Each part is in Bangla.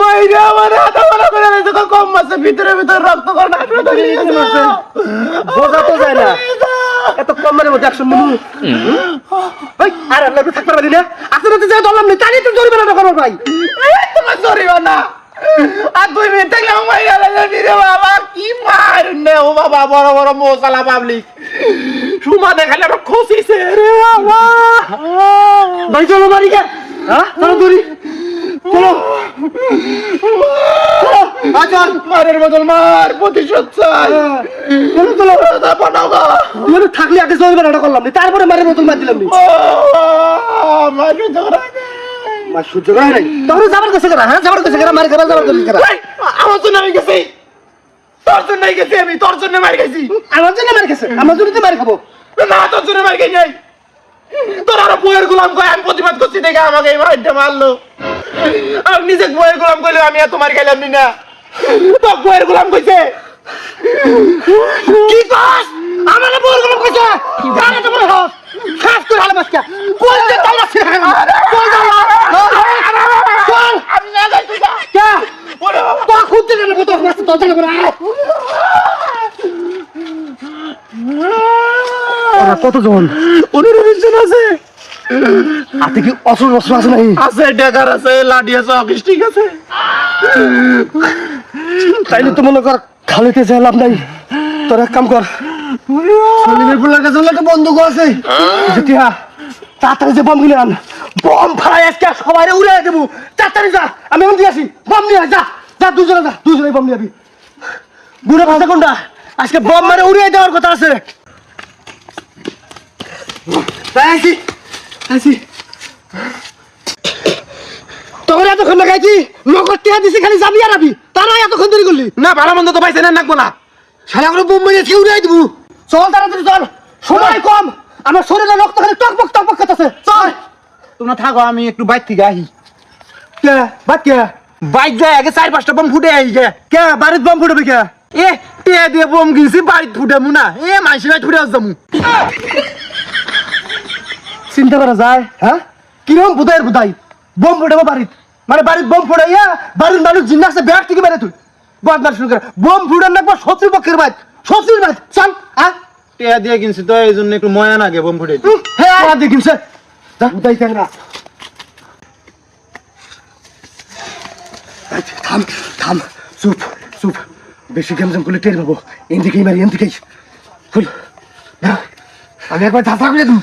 মাইরে আমার হাতে মনে করে রয়েছে কম মাসে ভিতরে ভিতরে রক্ত করে না বোঝা তো যায় না। এত কম মানের মধ্যে একশো মুলু। আর আপনার থাকতে পারবি না? আসলে তো যাই ধরলাম না তাহলে তো জরিমানা করব ভাই। তোমার সরিবা না আর দুই মিনিট থাকলে আমার রে বাবা কি মার নে ও বাবা বড় বড় মশলা পাবলিক সুমা দেখালে আমার খুশিছে রে বাবা। ভাই চলো বাড়ি গে হ্যাঁ চলো দূরি চলো। মারের বদল মার প্রতিশোধ চাই। চলো চলো। তারপর নাও গা। তুই থাকলে আগে জরিমানাটা করলাম নি তারপরে মারের মার দিলাম নি। ও, মারবে ঝগড়া মার সহ্য করা নাই তখন যাবার কাছে করা হ্যাঁ? যাবার কাছে করা মার খাবার যাবার কাছে করা আমার জন্য আমি গেছি। তোর জন্য গেছি আমি তোর জন্য মার গেছি আমার জন্য মার খাচ্ছে আমার জন্য তো মার খাব। না তোর জন্য মার গেছি নাই। তোর আরও বইয়ের গোলাম কয় আমি প্রতিবাদ করছি দেখে আমাকে এই মারটা মারলো। আর নিজে বইয়ের গোলাম কইলে আমি আর তোমার গেলাম নি বইয়ের গোলাম কইছে। কি কস? আমার গলম কইছে। জানে তো মনে হস করে হালে তালা কোন তালা চল আমি না যাই তুই যা। কে? ওরে তো খুঁজতে গেলে তো জানে ওরা কতজন? জন আছে। হাতে কি অস্ত্র অস্ত্র আছে নাই আছে ডেকার আছে লাঠি আছে অফিস ঠিক আছে। তাইলে তো মনে কর খালিতে যে লাভ নাই। তোর এক কাম কর। সলিমের কাছে বন্দুক আছে। তাড়াতাড়ি যে বম কিনে আন। বম ফাড়াই আজকে সবাই উড়ে দেবো। তাড়াতাড়ি যা আমি এখন দিয়ে আসি। বম নিয়ে যা যা দুজনে যা দুজনে বম নিয়ে আবি। বুড়ে ভাষা কোনটা? আজকে বম মারে উড়িয়ে দেওয়ার কথা আছে। তাই আসি। তোর এতক্ষণ লাগাইছি নগদ টিয়া দিছি খালি যাবি আর আবি। তারা এতক্ষণ দেরি করলি। না ভালো মন্দ তো পাইছে না নাকবো না। শালা করে বোম মেরে দিব। চল তাড়াতাড়ি চল। সময় কম। আমার শরীরে রক্ত খালি টকবক টকবক করতেছে চল। তোমরা থাকো আমি একটু বাইর থেকে আহি কে? বাদ কে? বাইক যায় আগে চার পাঁচটা বম ফুটে আহি গে। কে? বাড়িত বম ফুটবে কে? এ তে দিয়ে বম কিনছি বাড়িত ফুটামু না। এ মাইসি ভাই ফুটে আসতামু চিন্তা করা যায় হ্যাঁ? কিরম বুদাইয়ের বুদাই? বোম ফুটাবো বাড়িত। মানে বাড়িত বম ফুটাইয়া বাড়ির মানুষ জিন্নাসে ব্যাগ থেকে বেড়ে তুই। বদমার শুরু করে। বম ফুটান রাখব শত্রু পক্ষের বাইত শত্রুর বাইত চল হ্যাঁ তে দিয়ে কিনছি তো এই জন্য একটু ময়া লাগে বম ফুটে হ্যাঁ দেখিম স্যার যা বুদাই থাক না থাম থাম। চুপ চুপ। বেশি গেমজাম করলে টের পাবো। এদিকেই মারি এদিকেই। ফুল না, আমি একবার ধাপা করে দেবো।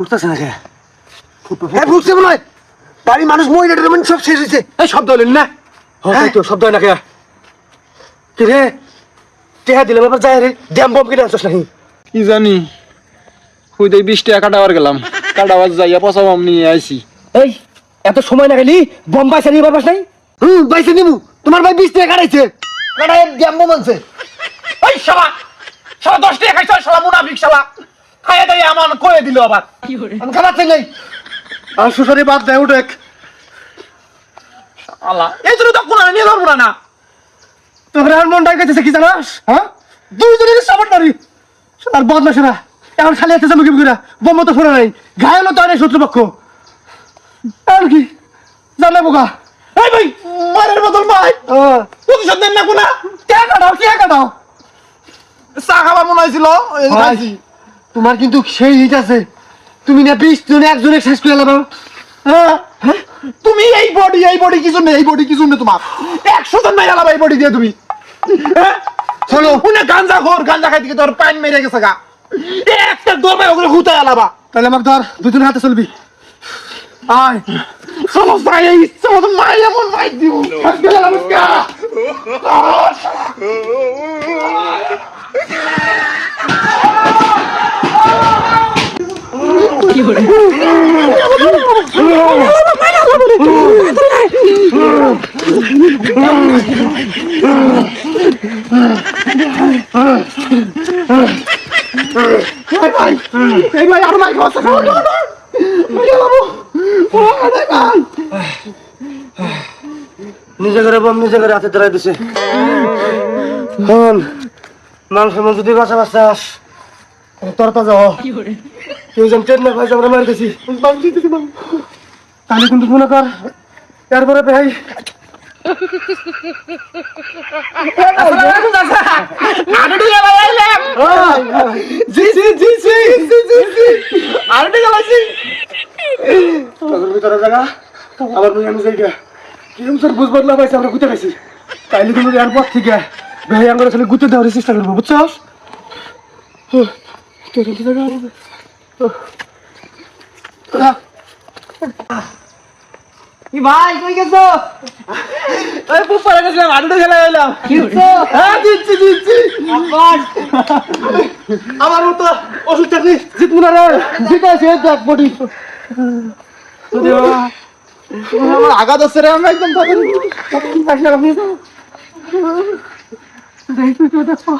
না কে হ্যাঁ ফুটছে মনে হয়। বাড়ির মানুষ মানে সব শেষ হয়েছে। এই শব্দ হলেন না। হ্যাঁ তো শব্দ হয় না কে কি রে? টেহা যায় রে। ড্যাম বম কিনে আনছিস নাকি? কি জানি। হইতে বিশ টাকা কাটাবার গেলাম। কাটাবার যাইয়া পচা বাম নিয়ে আইছি। এই এত সময় না গেলি? বম পাইছে পাস নাই? হুম পাইছে নিমু। তোমার ভাই বিশ টাকা কাটাইছে। কাটাই ড্যাম বম আনছে। ওই শালা! শালা দশ টাকা খাইছ শালা মুনাফিক শালা। খাইয়ে দেয় আমার কয়ে দিল আবার। আমি খাবার নাই। আর শ্বশুরে বাদ দেয় উঠে। আল্লাহ। এই জন্য তো কোনো নিয়ে ধরবো না না। তোর আর মন ডাইতেছে কি জানাস? হ্যাঁ? দুইজনের সাপোর্ট মারি আর বদমাসেরা এখন খালি একটা জামুকি বুকিরা বম তো ফোনা নাই। ঘায়ালো তো শত্রুপক্ষ। আর কি? জানে বোকা। এই ভাই মারের বদল ভাই। প্রতিশোধ দেন না কোনা। কে কাটাও কে কাটাও চা খাবার মনে হয়েছিল। তোমার কিন্তু সেই হিট আছে তুমি না বিশ জনে একজনে শেষ করে হ্যাঁ হ্যাঁ তুমি এই বডি এই বডি কি জন্য এই বডি কি জন্য তোমার একশো জন এই বডি দিয়ে তুমি হ্যাঁ চলো উনি গাঞ্জা খোর গাঞ্জা খাইতে গিয়ে তোর পাইন মেরে গেছে গা একটা দরবে ওগুলো হুতায় আলাবা তাহলে আমার ধর দুজনের হাতে চলবি আয় চলো এই ইচ্ছা মতো মাই এমন মাই দিব গেলে নমস্কার এই ভাই আর মাইক আছে নিজে করে বম নিজে করে হাতে ধরাই দিছে। হন যদি বাঁচা বাঁচাস তরতা যাও। কেউ যেন ট্রেন না পাইছে আমরা মারি তাহলে কিন্তু মনে কর এরপরে ভাই আমার ভাই আমি জায়গা কি স্যার বুঝ বদলা পাইছে আমরা গুতে গেছি। তাইলে কিন্তু এরপর থেকে ভাই আমরা খালি গুতে দেওয়ার চেষ্টা করব বুঝছস? তোর জায়গা? ভাই কই গেছো? ওই পুপারে গেছিলাম আরে ঢুকে লাগাইলাম হ্যাঁ দিচ্ছি দিচ্ছি। আমার মতো ওষুধ চাকরি জিতবো না রে। জিতে আছে দেখ বডি। আমার আঘাত হচ্ছে রে আমি একদম তখন দেখো।